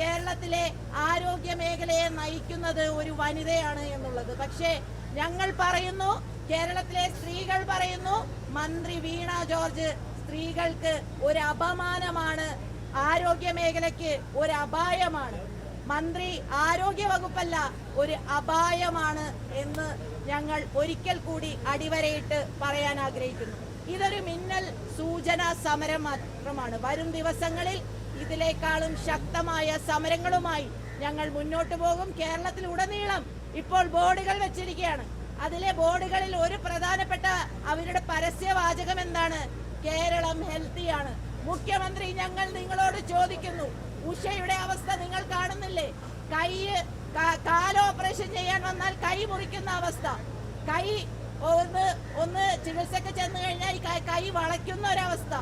കേരളത്തിലെ ആരോഗ്യ മേഖലയെ നയിക്കുന്നത് ഒരു വനിതയാണ് എന്നുള്ളത്. പക്ഷേ ഞങ്ങൾ പറയുന്നു കേരളത്തിലെ സ്ത്രീകൾ പറയുന്നു മന്ത്രി വീണ ജോർജ് സ്ത്രീകൾക്ക് ഒരു അപമാനമാണ് ആരോഗ്യ മേഖലയ്ക്ക് ഒരു അപായമാണ്. മന്ത്രി ആരോഗ്യ വകുപ്പല്ല ഒരു അപായമാണ് എന്ന് ഞങ്ങൾ ഒരിക്കൽ കൂടി അടിവരയിട്ട് പറയാൻ ആഗ്രഹിക്കുന്നു. ഇതൊരു മിന്നൽ സൂചന സമരം മാത്രമാണ്. വരും ദിവസങ്ങളിൽ ഇതിനേക്കാളും ശക്തമായ സമരങ്ങളുമായി ഞങ്ങൾ മുന്നോട്ട് പോകും. കേരളത്തിൽ ഉടനീളം ഇപ്പോൾ ബോർഡുകൾ വെച്ചിരിക്കുകയാണ്. അതിലെ ബോർഡുകളിൽ ഒരു പ്രധാനപ്പെട്ട അവരുടെ പരസ്യവാചകം എന്താണ്? കേരളം ഹെൽത്തിയാണ്. മുഖ്യമന്ത്രി ഞങ്ങൾ നിങ്ങളോട് ചോദിക്കുന്നു. ഉഷയുടെ അവസ്ഥ നിങ്ങൾ കാണുന്നില്ലേ? കൈ കാൽ ഓപ്പറേഷൻ ചെയ്യാൻ വന്നാൽ കൈ മുറിക്കുന്ന അവസ്ഥ. കൈ ഒന്ന് ഒന്ന് കൈ- വളയ്ക്കുന്ന ഒരവസ്ഥ.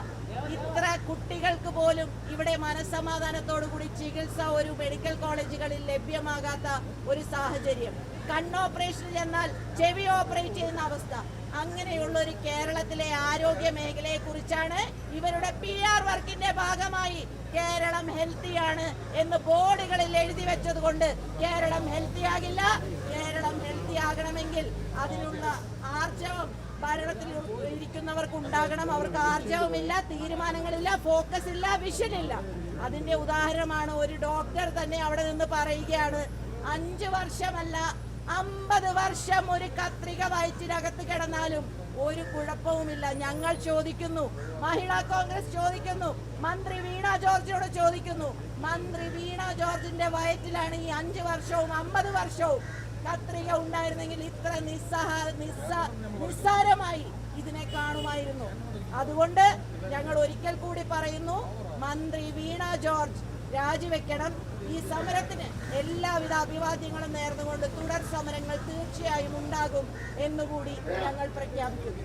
ഇത്ര കുട്ടികൾക്ക് പോലും ഇവിടെ മനസ്സമാധാനത്തോടു കൂടി ചികിത്സ ഒരു മെഡിക്കൽ കോളേജുകളിൽ ലഭ്യമാകാത്ത ഒരു സാഹചര്യം. കണ്ണോപ്പറേഷൻ ചെന്നാൽ ചെവി ഓപ്പറേറ്റ് ചെയ്യുന്ന അവസ്ഥ. അങ്ങനെയുള്ള ഒരു കേരളത്തിലെ ആരോഗ്യ മേഖലയെ കുറിച്ചാണ് ഇവരുടെ പി ആർ വർക്കിന്റെ ഭാഗമായി കേരളം ഹെൽത്തിയാണ് എന്ന് ബോർഡുകളിൽ എഴുതി വെച്ചത് കൊണ്ട് കേരളം ഹെൽത്തി ആകില്ല. കേരളം ഹെൽത്തി ആകണമെങ്കിൽ അതിനുള്ള ആർജവം ഭരണത്തിൽ ഇരിക്കുന്നവർക്ക് ഉണ്ടാകണം അവർക്ക് ആർജവമില്ല തീരുമാനങ്ങളില്ല ഫോക്കസ് ഇല്ല വിഷൻ ഇല്ല അതിന്റെ ഉദാഹരണമാണ് ഒരു ഡോക്ടർ തന്നെ അവിടെ നിന്ന് പറയുകയാണ് അഞ്ചു വർഷമല്ല അമ്പത് വർഷം ഒരു കത്രിക വയറ്റിനകത്ത് കിടന്നാലും ഒരു കുഴപ്പവുമില്ല. ഞങ്ങൾ ചോദിക്കുന്നു മഹിളാ കോൺഗ്രസ് ചോദിക്കുന്നു മന്ത്രി വീണ ജോർജിനോട് ചോദിക്കുന്നു മന്ത്രി വീണ ജോർജിന്റെ വയറ്റിലാണ് ഈ അഞ്ചു വർഷവും അമ്പത് വർഷവും കത്രിക ഉണ്ടായിരുന്നെങ്കിൽ ഇത്ര നിസ്സഹ നിസ്സ നിസ്സാരമായി ഇതിനെ കാണുമായിരുന്നു. അതുകൊണ്ട് ഞങ്ങൾ ഒരിക്കൽ കൂടി പറയുന്നു മന്ത്രി വീണ ജോർജ് രാജിവെക്കണം. ഈ സമരത്തിന് എല്ലാവിധ അഭിവാദ്യങ്ങളും നേർന്നുകൊണ്ട് തുടർ സമരങ്ങൾ തീർച്ചയായും ഉണ്ടാകും എന്നുകൂടി ഞങ്ങൾ പ്രഖ്യാപിക്കുന്നു.